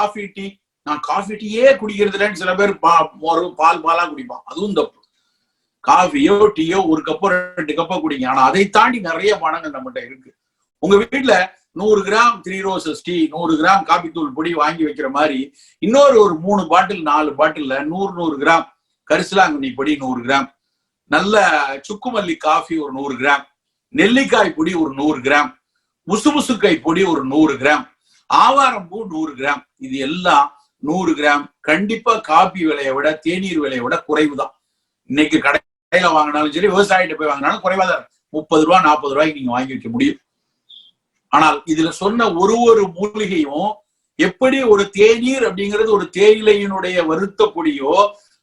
Coffee tea நான் coffee டீயே குடிக்கிறது இல்லைன்னு சில பேர் பா பால் பாலா குடிப்பான் அதுவும் தப்பு. காஃபியோ டீயோ ஒரு கப்போ ரெண்டு கப்போ குடிங்க. ஆனா அதை தாண்டி நிறைய பணங்கள் நம்மகிட்ட இருக்கு. உங்க வீட்டுல நூறு கிராம் த்ரீ ரோசஸ் டீ நூறு கிராம் காபி தூள் பொடி வாங்கி வைக்கிற மாதிரி இன்னொரு ஒரு மூணு பாட்டில் நாலு பாட்டில்ல நூறு நூறு கிராம் கரிசலாங்கண்ணி பொடி நூறு கிராம். நல்ல சுக்குமல்லி காஃபி ஒரு நூறு கிராம். நெல்லிக்காய் பொடி ஒரு நூறு கிராம். முசுமுசுக்காய் பொடி ஒரு நூறு கிராம். ஆவாரம்பூ நூறு கிராம். இது எல்லாம் நூறு கிராம். கண்டிப்பா காபி விலையை விட தேநீர் விலையை விட குறைவுதான். இன்னைக்கு கடையில வாங்கினாலும் சரி விவசாயிட்ட போய் வாங்கினாலும் குறைவா தான் முப்பது ரூபா நாற்பது ரூபாய்க்கு நீங்க வாங்கி வைக்க முடியும். ஆனால் இதுல சொன்ன ஒரு ஒரு மூலிகையும் எப்படி ஒரு தேநீர் அப்படிங்கிறது ஒரு தேயிலையினுடைய வருத்த பொடியோ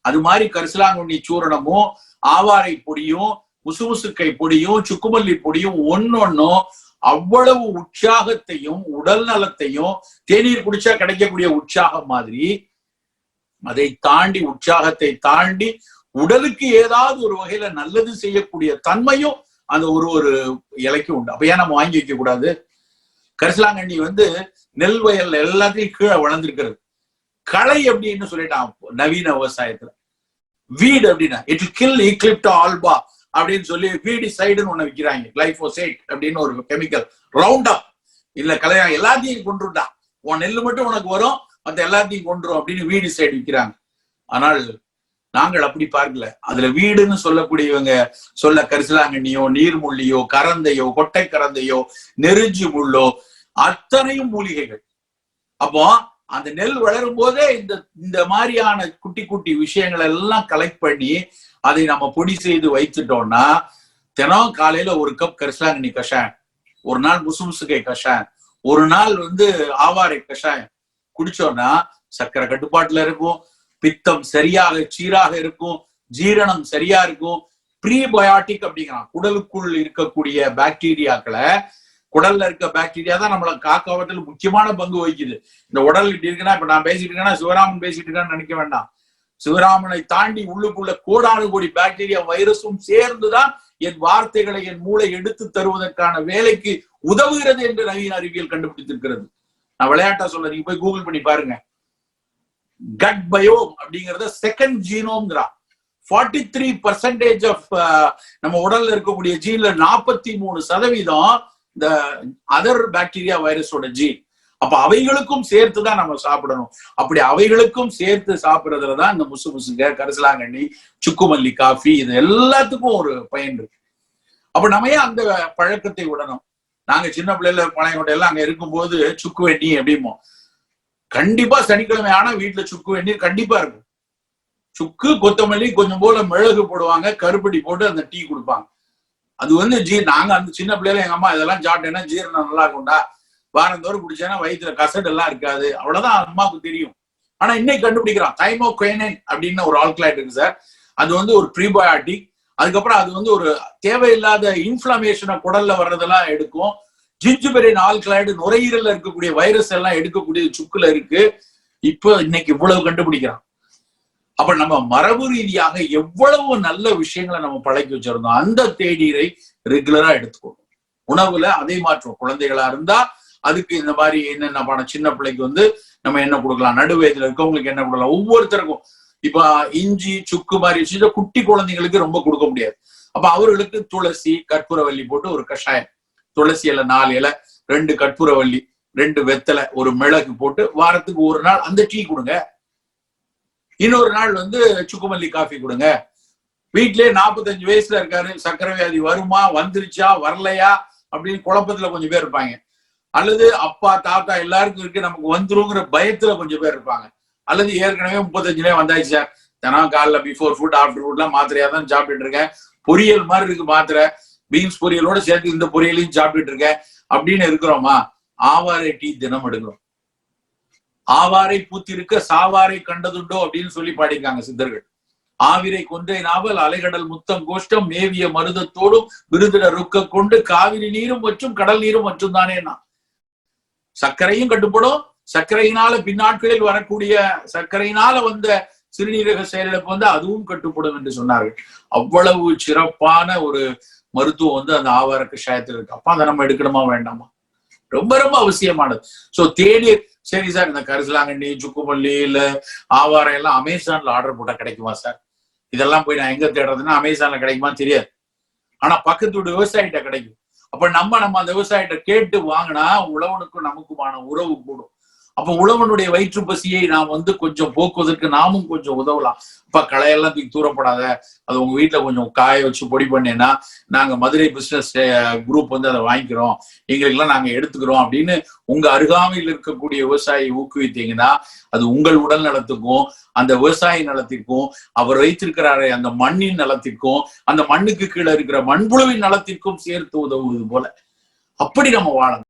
அது மாதிரி கரிசலாங்குண்ணி சூரணமும் ஆவாரை பொடியும் முசுமுசுக்கை பொடியும் சுக்குமல்லி பொடியும் ஒன்னொன்னும் அவ்வளவு உற்சாகத்தையும் உடல் நலத்தையும் தேநீர் குடிச்சா கிடைக்கக்கூடிய உற்சாகம் மாதிரி அதை தாண்டி உற்சாகத்தை தாண்டி உடலுக்கு ஏதாவது ஒரு வகையில நல்லது செய்யக்கூடிய தன்மையும் அந்த ஒரு ஒரு இலைக்கு உண்டு. அப்ப ஏன் நம்ம வாங்கி வைக்க கூடாது? கரிசலாங்கண்ணி வந்து நெல் வயல்ல எல்லாத்தையும் கீழே வளர்ந்துருக்கிறது. களை அப்படின்னு சொல்லிட்டான் நவீன விவசாயத்துல. வீடு அப்படின்னா இட் கில் ஈக்லிப்டோ ஆல்பா அப்படின்னு சொல்லி வீடிசைடுன்னு ஒண்ணு விற்கிறாங்க கிளைபோசைட் அப்படின்னு ஒரு கெமிக்கல் ரவுண்டா இல்ல கலையா எல்லாத்தையும் கொண்டுட்டான் உன் நெல் மட்டும் உனக்கு வரும் மற்ற எல்லாத்தையும் கொண்டுரும் அப்படின்னு வீடு சைடு விற்கிறாங்க ஆனால் நாங்கள் அப்படி பார்க்கல. அதுல வீடுன்னு சொல்லக்கூடியவங்க சொல்ல கரிசலாங்கண்ணியோ நீர்முள்ளியோ கரந்தையோ கொட்டை கரந்தையோ நெருஞ்சி முள்ளோ அத்தனையும் மூலிகைகள். அப்போ அந்த நெல் வளரும் போதே இந்த இந்த மாதிரியான குட்டி குட்டி விஷயங்கள் எல்லாம் கலெக்ட் பண்ணி அதை நம்ம பொடி செய்து வைத்துட்டோம்னா தினம் காலையில ஒரு கப் கரிசலாங்கண்ணி கஷாயம் ஒரு நாள் முசுமுசுகை கஷாயம் ஒரு நாள் வந்து ஆவாரை கஷாயம் குடிச்சோம்னா சர்க்கரை கட்டுப்பாட்டுல இருக்கும் பித்தம் சரியாக சீராக இருக்கும் ஜீரணம் சரியா இருக்கும் ப்ரீபயாட்டிக் அப்படிங்கிறான் குடலுக்குள் இருக்கக்கூடிய பாக்டீரியாக்களை குடல்ல இருக்க பாக்டீரியா தான் நம்மள காக்காவத்தில் முக்கியமான பங்கு வகிக்குது. இந்த உடல் இப்படி இருக்குன்னா இப்ப நான் பேசிட்டு இருக்கேன்னா சிவராமன் பேசிட்டு இருக்கான்னு நினைக்க வேண்டாம். சிவராமனை தாண்டி உள்ளுக்குள்ள கோடானு கோடி பாக்டீரியா வைரஸும் சேர்ந்துதான் என் வார்த்தைகளை என் மூளை எடுத்து தருவதற்கான வேலைக்கு உதவுகிறது என்று நவீன அறிவியல் கண்டுபிடித்திருக்கிறது. நான் விளையாட்டா சொல்ல நீங்க போய் கூகுள் பண்ணி பாருங்க. கட் பயோம் அப்படிங்கறத செகண்ட் ஜீனோம்ங்கிறா ஃபார்ட்டி த்ரீ பர்சன்டேஜ் ஆஃப் நம்ம உடல்ல இருக்கக்கூடிய ஜீன்ல நாற்பத்தி மூணு சதவீதம் இந்த அதர் பாக்டீரியா வைரஸோட ஜீன் அப்ப அவைகளுக்கும் சேர்த்து தான் நம்ம சாப்பிடணும். அப்படி அவைகளுக்கும் சேர்த்து சாப்பிடுறதுல தான் இந்த முசு முசுங்க கரிசலாங்கண்ணி சுக்குமல்லி காஃபி இது எல்லாத்துக்கும் ஒரு பயன் இருக்கு. அப்ப நம்ம ஏன் அந்த பழக்கத்தை விடணும்? நாங்க சின்ன பிள்ளைல பழைய எல்லாம் அங்க இருக்கும்போது சுக்கு வெண்ணி அப்படிமோ கண்டிப்பா சனிக்கிழமை ஆனா வீட்டுல சுக்கு வெந்நீர் கண்டிப்பா இருக்கும். சுக்கு கொத்தமல்லி கொஞ்சம் போல மிளகு போடுவாங்க கருப்படி போட்டு அந்த டீ கொடுப்பாங்க. அது வந்து ஜீ நாங்க அந்த சின்ன பிள்ளைல எங்க அம்மா இதெல்லாம் சாப்பிட்டேன்னா ஜீரணம் நல்லா இருக்கும்டா வாரந்தோறும் குடிச்சேன்னா வயிற்றுல கசடு எல்லாம் இருக்காது. அவ்வளவுதான் அம்மாவுக்கு தெரியும். ஆனா இன்னைக்கு கண்டுபிடிக்கிறான் தைமோ குயனைன் அப்படின்னு ஒரு ஆல்கலைட் இருக்கு சார். அது வந்து ஒரு ப்ரீபயாட்டிக் அதுக்கப்புறம் அது வந்து ஒரு தேவையில்லாத இன்ஃபிளமேஷனை குடல்ல வர்றதெல்லாம் எடுக்கும். ஜிஞ்சுபெரின் ஆல்கலைடு நுரையீரல்ல இருக்கக்கூடிய வைரஸ் எல்லாம் எடுக்கக்கூடிய சுக்குல இருக்கு. இப்போ இன்னைக்கு இவ்வளவு கண்டுபிடிக்கிறான் அப்ப நம்ம மரபு ரீதியாக எவ்வளவு நல்ல விஷயங்களை நம்ம பழக்கி வச்சிருந்தோம் அந்த தேநீரை ரெகுலரா எடுத்துக்கணும். உணவுல அதே மாற்றும். குழந்தைகளா இருந்தா அதுக்கு இந்த மாதிரி என்னென்ன பணம் சின்ன பிள்ளைக்கு வந்து நம்ம என்ன கொடுக்கலாம்? நடுவயதுல இருக்கவங்களுக்கு என்ன கொடுக்கலாம்? ஒவ்வொருத்தருக்கும். இப்ப இஞ்சி சுக்கு மாதிரி விஷயத்த குட்டி குழந்தைங்களுக்கு ரொம்ப கொடுக்க முடியாது. அப்ப அவர்களுக்கு துளசி கற்பூரவல்லி போட்டு ஒரு கஷாயம். துளசி இலை நாலு இலை ரெண்டு கற்பூரவல்லி ரெண்டு வெத்தலை ஒரு மிளகு போட்டு வாரத்துக்கு ஒரு நாள் அந்த டீ கொடுங்க. இன்னொரு நாள் வந்து சுக்குமல்லி காஃபி கொடுங்க. வீட்லயே நாற்பத்தஞ்சு வயசுல இருக்காரு. சக்கரை வியாதி வருமா? வந்துருச்சா? வரலையா? அப்படின்னு குழப்பத்துல கொஞ்சம் பேர் இருப்பாங்க. அல்லது அப்பா தாத்தா எல்லாருக்கும் இருக்கு. நமக்கு வந்துருங்கிற பயத்துல கொஞ்சம் பேர் இருப்பாங்க. அல்லது ஏற்கனவே முப்பத்தஞ்சுலயே வந்தாச்சு சார். தினம் காலைல பிஃபோர் ஃபுட் ஆஃப்டர் ஃபுட்லாம் மாத்திரையா தான் சாப்பிட்டுட்டு இருக்கேன். பொரியல் மாதிரி இருக்கு மாத்திரை. பீன்ஸ் பொரியலோட சேர்த்து இந்த பொரியலையும் சாப்பிட்டுட்டு இருக்கேன். அப்படின்னு இருக்கிறோமா? ஆவாரை டீ தினம் எடுக்கிறோம். ஆவாரை பூத்திருக்க சாவாரை கண்டதுண்டோ அப்படின்னு சொல்லி பாடிருக்காங்க சித்தர்கள். ஆவிரை கொன்றை நாவல் அலைகடல் முத்தம் கோஷ்டம் மேவிய மருதத்தோடும் விருதிட ருக்க கொண்டு காவிரி நீரும் மற்றும் கடல் நீரும் மற்றும் தானே சர்க்கரையும் கட்டுப்படும். சர்க்கரையினால பின்னாட்களில் வரக்கூடிய சர்க்கரையினால வந்த சிறுநீரக செயலிழப்பு வந்து அதுவும் கட்டுப்படும் என்று சொன்னார்கள். அவ்வளவு சிறப்பான ஒரு மருத்துவம் வந்து அந்த ஆவார கஷாயத்தில் இருக்கு. அப்ப அதை நம்ம எடுக்கணுமா வேண்டாமா? ரொம்ப ரொம்ப அவசியமானது. சோ தேநீர் சரி சார் இந்த கரிசலாங்கண்ணி சுக்குமல்லி இல்ல ஆவாரம் எல்லாம் அமேசான்ல ஆர்டர் போட்டா கிடைக்குமா சார்? இதெல்லாம் போய் நான் எங்க தேடுறதுன்னா அமேசான்ல கிடைக்குமான்னு தெரியாது. ஆனா பக்கத்து வீடு விவசாயிட்ட கிடைக்கும். அப்ப நம்ம நம்ம அந்த விவசாயிட்ட கேட்டு வாங்கினா உழவனுக்கும் நமக்குமான உறவு கூடும். அப்ப உழவனுடைய வயிற்று பசியை நாம் வந்து கொஞ்சம் போக்குவதற்கு நாமும் கொஞ்சம் உதவலாம். அப்ப களையெல்லாம் தூக்கி தூரப்படாத அது உங்க வீட்டுல கொஞ்சம் காய வச்சு பொடி பண்ணேன்னா நாங்க மதுரை பிசினஸ் குரூப் வந்து அதை வாங்கிக்கிறோம். எங்களுக்கெல்லாம் நாங்க எடுத்துக்கிறோம் அப்படின்னு உங்க அருகாமையில் இருக்கக்கூடிய விவசாயியை ஊக்குவித்தீங்கன்னா அது உங்கள் உடல் நலத்துக்கும் அந்த விவசாய நலத்திற்கும் அவர் வைத்திருக்கிறாரே அந்த மண்ணின் நலத்திற்கும் அந்த மண்ணுக்கு கீழே இருக்கிற மண்புழுவின் நலத்திற்கும் சேர்த்து உதவுவது போல. அப்படி நம்ம வாழணும்.